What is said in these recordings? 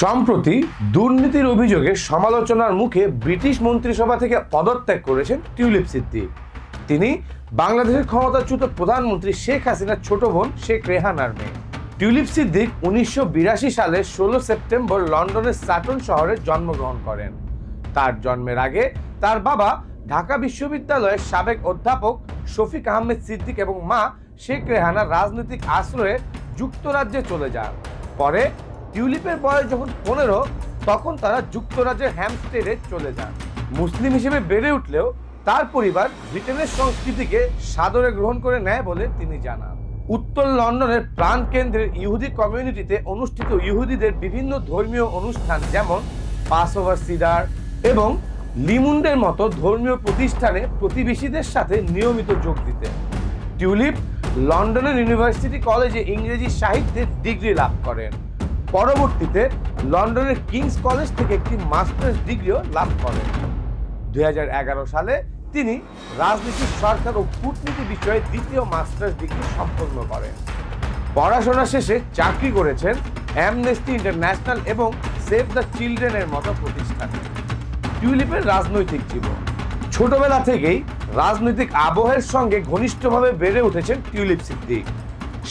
সম্প্রতি দুর্নীতির অভিযোগে সমালোচনার মুখে ব্রিটিশ মন্ত্রিসভা থেকে পদত্যাগ করেছেন টিউলিপ সিদ্দিক তিনি বাংলাদেশের ক্ষমতাচ্যুত প্রধানমন্ত্রী শেখ হাসিনার ছোট বোন শেখ রেহানার মেয়ে। টিউলিপ সিদ্দিক উনিশশো বিরাশি সালে ষোলো সেপ্টেম্বর লন্ডনের সাটন শহরে জন্মগ্রহণ করেন। তার জন্মের আগে তার বাবা ঢাকা বিশ্ববিদ্যালয়ের সাবেক অধ্যাপক শফিক আহমেদ সিদ্দিক এবং মা শেখ রেহানা রাজনৈতিক আশ্রয়ে যুক্তরাজ্যে চলে যান। পরে টিউলিপের বয়স যখন পনেরো, তখন তারা যুক্তরাজ্যের হ্যামস্টেডে চলে যান। মুসলিম হিসেবে বেড়ে উঠলেও তার পরিবার ব্রিটেনের সংস্কৃতিকে সাদরে গ্রহণ করে নেয় বলে তিনি জানান। উত্তর লন্ডনের প্রাণ কেন্দ্রের ইহুদি কমিউনিটিতে অনুষ্ঠিত ইহুদিদের বিভিন্ন ধর্মীয় অনুষ্ঠান যেমন পাস ওভার সিডার এবং লিমুন্ডের মতো ধর্মীয় প্রতিষ্ঠানে প্রতিবেশীদের সাথে নিয়মিত যোগ দিতে টিউলিপ লন্ডনের ইউনিভার্সিটি কলেজে ইংরেজি সাহিত্যে ডিগ্রি লাভ করেন। পরবর্তীতে লন্ডনের কিংস কলেজ থেকে একটি মাস্টার্স ডিগ্রিও লাভ করেন। দুই সালে তিনি রাজনীতি সরকার ও কূটনীতি বিষয়ে দ্বিতীয় মাস্টার্স ডিগ্রি সম্পন্ন করেন। পড়াশোনা শেষে চাকরি করেছেন অ্যামনেস্টি ইন্টারন্যাশনাল এবং সেভ দ্য চিলড্রেনের মতো প্রতিষ্ঠানে। টিউলিপের রাজনৈতিক জীবন। ছোটবেলা থেকেই রাজনৈতিক আবহের সঙ্গে ঘনিষ্ঠভাবে বেড়ে উঠেছেন টিউলিপ সিদ্দিক।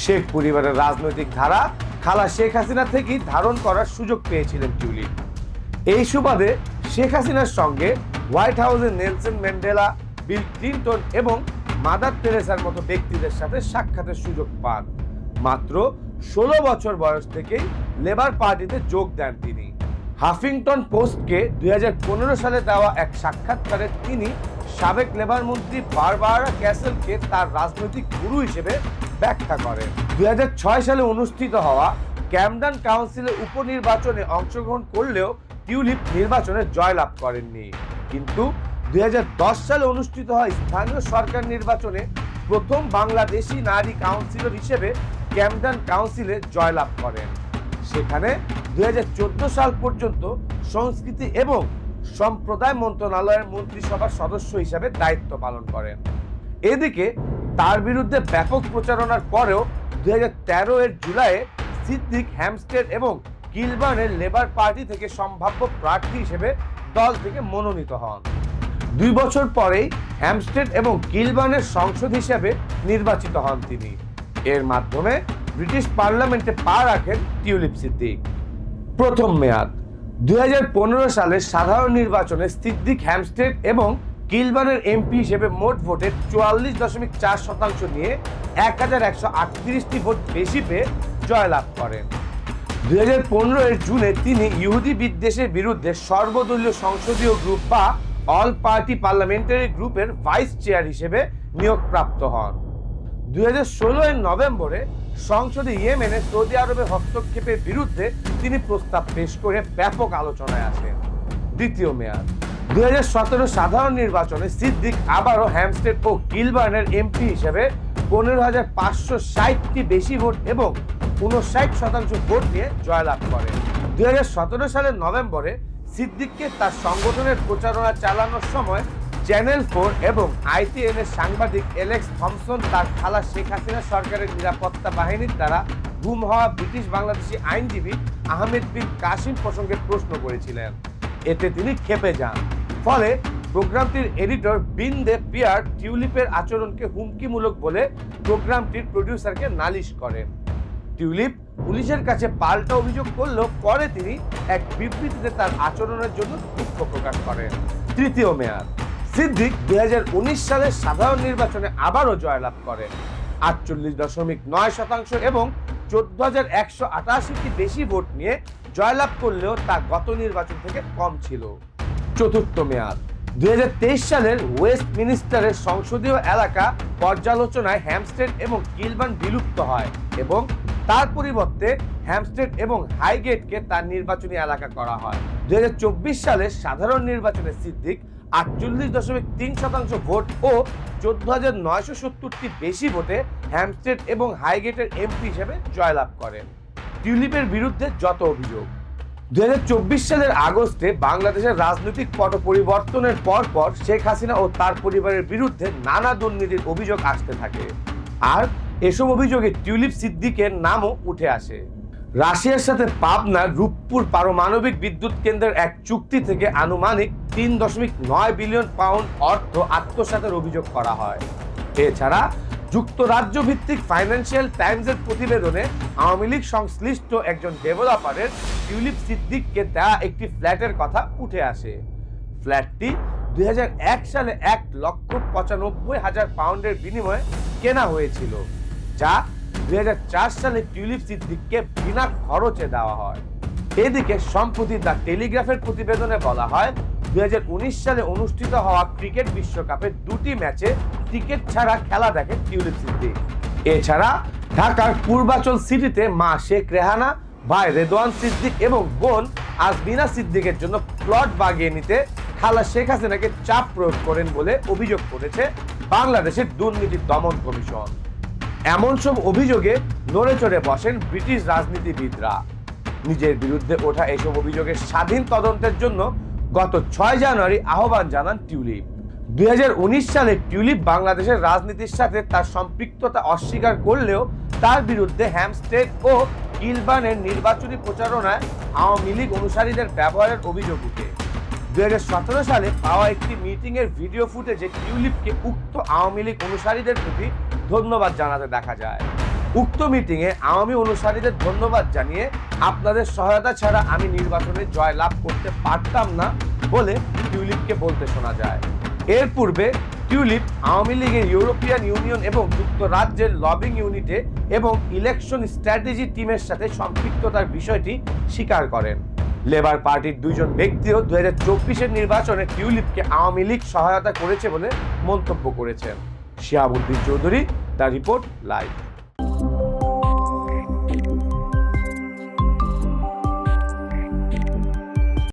শেখ পরিবারের রাজনৈতিক ধারা খালা শেখ হাসিনা থেকেই ধারণ করার সুযোগ পেয়েছিলেন টিউলিপ এই সুবাদে শেখ হাসিনার সঙ্গে হোয়াইট হাউসে নেলসন ম্যান্ডেলা, বিল ক্লিন্টন এবং মাদার তেরেসার মতো ব্যক্তিদের সাথে সাক্ষাতের সুযোগ পান। মাত্র ষোলো বছর বয়স থেকেই লেবার পার্টিতে যোগ দেন তিনি। হাফিংটন পোস্টকে দুই হাজার পনেরো সালে দেওয়া এক সাক্ষাৎকারে তিনি সাবেক লেবার মন্ত্রী বারবারা ক্যাসেলকে তার রাজনৈতিক গুরু হিসেবে ব্যাখ্যা করেন। দুই হাজার ছয় সালে অনুষ্ঠিত হওয়া ক্যামডান কাউন্সিলের উপনির্বাচনে অংশগ্রহণ করলেও টিউলিপ নির্বাচনে জয়লাভ করেননি। কিন্তু দুই হাজার দশ সালে অনুষ্ঠিত হয় স্থানীয় সরকার নির্বাচনে প্রথম বাংলাদেশি নারী কাউন্সিলর হিসেবে ক্যামডান কাউন্সিলে জয়লাভ করেন। সেখানে দুই হাজার চোদ্দ সাল পর্যন্ত সংস্কৃতি এবং সম্প্রদায় মন্ত্রণালয়ের মন্ত্রিসভার সদস্য হিসেবে দায়িত্ব পালন করেন। এদিকে তার বিরুদ্ধে ব্যাপক প্রচারণার পরেও দু হাজার তেরো এর জুলাইয়ে সিদ্দিক হ্যামস্টেড এবং কিলবার্নের লেবার পার্টি থেকে সম্ভাব্য প্রার্থী হিসেবে দল থেকে মনোনীত হন। দুই বছর পরেই হ্যামস্টেড এবং কিলবার্নের সংসদ হিসেবে নির্বাচিত হন তিনি। এর মাধ্যমে ব্রিটিশ পার্লামেন্টে পা রাখেন টিউলিপ সিদ্দিক। প্রথম মেয়াদ। দুই সালের সাধারণ নির্বাচনে সিদ্দিক হ্যামস্টেড এবং কিলবানের এমপি হিসেবে মোট ভোটের চুয়াল্লিশ দশমিক চার শতাংশ নিয়ে এক হাজার একশো আটত্রিশটি ভোট বেশি পেয়ে জয়লাভ করেন। দুই হাজার পনেরো জুনে তিনি ইহুদি বিদ্বেষের বিরুদ্ধে সর্বদলীয় সংসদীয় গ্রুপ বা অল পার্টি পার্লামেন্টারি গ্রুপের ভাইস চেয়ার হিসেবে নিয়োগপ্রাপ্ত হন। দুই হাজার ষোলো এর নভেম্বরে সংসদে ইয়েমেনে সৌদি আরবের হস্তক্ষেপের বিরুদ্ধে তিনি প্রস্তাব পেশ করে ব্যাপক আলোচনায় আসেন। দ্বিতীয় মেয়াদ। সতেরো সাধারণ নির্বাচনে সিদ্দিক আবারও হ্যামস্টেড ও কিলবার্নের এমপি হিসেবে পনেরো হাজার পাঁচশো ষাটটি বেশি ভোট এবং উনষাট শতাংশ ভোট নিয়ে জয়লাভ হাজার সতেরো সালের নভেম্বরে সিদ্দিককে তার সংগঠনের প্রচারণা চালানোর সময় চ্যানেল ফোর এবং আইটিএন এর সাংবাদিক এলেক্স থমসন তার খালা শেখ হাসিনা সরকারের নিরাপত্তা বাহিনীর দ্বারা গুম হওয়া ব্রিটিশ বাংলাদেশি আইনজীবী আহমেদ বিন কাসিম প্রসঙ্গে প্রশ্ন করেছিলেন। এতে তিনি খেপে যান। ফলে প্রোগ্রামটির এডিটর বিন দে পিয়ার টিউলিপের আচরণকে হুমকিমূলক বলে প্রোগ্রামটির প্রডিউসারকে নালিশ করেন টিউলিপ পুলিশের কাছে পাল্টা অভিযোগ করলেও পরে তিনি এক বিবৃতিতে তার আচরণের জন্য দুঃখ প্রকাশ করেন। তৃতীয় মেয়াদ। সিদ্দিক দুই হাজার উনিশ সালের সাধারণ নির্বাচনে আবারও জয়লাভ করেন। আটচল্লিশ দশমিক নয় শতাংশ এবং চোদ্দ হাজার একশো আটাশিটি বেশি ভোট নিয়ে জয়লাভ করলেও তা গত নির্বাচন থেকে কম ছিল। চতুর্থ মেয়াদ। দুই হাজার তেইশ সালের ওয়েস্ট মিনিস্টারের সংসদীয় এলাকা পর্যালোচনায় হ্যামস্টেড এবং কিলবান বিলুপ্ত হয় এবং তার পরিবর্তে হ্যামস্টেড এবং হাইগেটকে তার নির্বাচনী এলাকা করা হয়। দুই হাজার চব্বিশ সালের সাধারণ নির্বাচনে সিদ্দিক আটচল্লিশ দশমিক তিন শতাংশ ভোট ও চোদ্দ হাজার নয়শো সত্তরটি বেশি ভোটে হ্যামস্টেড এবং হাইগেটের এমপি হিসেবে জয়লাভ করেন। টিউলিপের বিরুদ্ধে যত অভিযোগ। দুই সালের আগস্টে বাংলাদেশের রাজনৈতিক পট পরিবর্তনের পর পর শেখ হাসিনা ও তার পরিবারের বিরুদ্ধে নানা দুর্নীতির অভিযোগ আসতে থাকে। আর এসব অভিযোগে টিউলিপ সিদ্দিকের নামও উঠে আসে। রাশিয়ার সাথে পাবনার রূপপুর পারমাণবিক বিদ্যুৎ কেন্দ্রের এক চুক্তি থেকে আনুমানিক তিন দশমিক নয় বিলিয়ন পাউন্ড অর্থ আত্মসাতের অভিযোগ করা হয়। এছাড়া যুক্তরাজ্য ভিত্তিক ফাইন্যান্সিয়াল টাইমসের প্রতিবেদনে আওয়ামী লীগ সংশ্লিষ্ট একজন ডেভেলপারের টিউলিপ সিদ্দিককে দেওয়া একটি ফ্ল্যাটের কথা উঠে আসে। ফ্ল্যাটটি দুই হাজার এক সালে এক লক্ষ পঁচানব্বই হাজার পাউন্ডের বিনিময়ে কেনা হয়েছিল, যা দুই হাজার চার সালে টিউলিপ সিদ্দিককে বিনা খরচে দেওয়া হয়। এদিকে সম্প্রতি দ্য টেলিগ্রাফের প্রতিবেদনে বলা হয় উনিশ সালে অনুষ্ঠিত হওয়া ক্রিকেট বিশ্বকাপের দুটি ম্যাচে টিকিট ছাড়া খেলা দেখেন টিউলিপ সিদ্দিক। এছাড়া ঢাকার পূর্বাচল সিটিতে মা শেখ রেহানা, ভাই রেদওয়ান সিদ্দিক এবং বোন আজমিনা সিদ্দিকের জন্য প্লট বাগিয়ে নিতে খালা শেখ হাসিনাকে চাপ প্রয়োগ করেন বলে অভিযোগ করেছে বাংলাদেশের দুর্নীতি দমন কমিশন। এমন সব অভিযোগে নড়ে চড়ে বসেন ব্রিটিশ রাজনীতিবিদরা। নিজের বিরুদ্ধে ওঠা এসব অভিযোগের স্বাধীন তদন্তের জন্য গত ছয় জানুয়ারি আহ্বান জানান টিউলিপ। দুই হাজার উনিশ সালে টিউলিপ বাংলাদেশের রাজনীতির সাথে তার সম্পৃক্ততা অস্বীকার করলেও তার বিরুদ্ধে হ্যামস্টেড ও কিলবানের নির্বাচনী প্রচারণায় আওয়ামী লীগ অনুসারীদের ব্যবহারের অভিযোগ উঠে দুই হাজার সতেরো সালে পাওয়া একটি মিটিংয়ের ভিডিও ফুটেজে টিউলিপকে উক্ত আওয়ামী লীগ অনুসারীদের প্রতি ধন্যবাদ জানাতে দেখা যায়। উক্ত মিটিংয়ে আওয়ামী অনুসারীদের ধন্যবাদ জানিয়ে, আপনাদের সহায়তা ছাড়া আমি নির্বাচনে জয় লাভ করতে পারতাম না বলে টিউলিপকে বলতে শোনা যায়। এর পূর্বে টিউলিপ আওয়ামী লীগের ইউরোপিয়ান ইউনিয়ন এবং যুক্তরাজ্যের লবিং ইউনিটে এবং ইলেকশন স্ট্র্যাটেজি টিমের সাথে সম্পৃক্ততার বিষয়টি স্বীকার করেন। লেবার পার্টির দুইজন ব্যক্তিও দু হাজার চব্বিশের নির্বাচনে টিউলিপকে আওয়ামী লীগ সহায়তা করেছে বলে মন্তব্য করেছেন। Shihabuddin Chowdhury, the report live.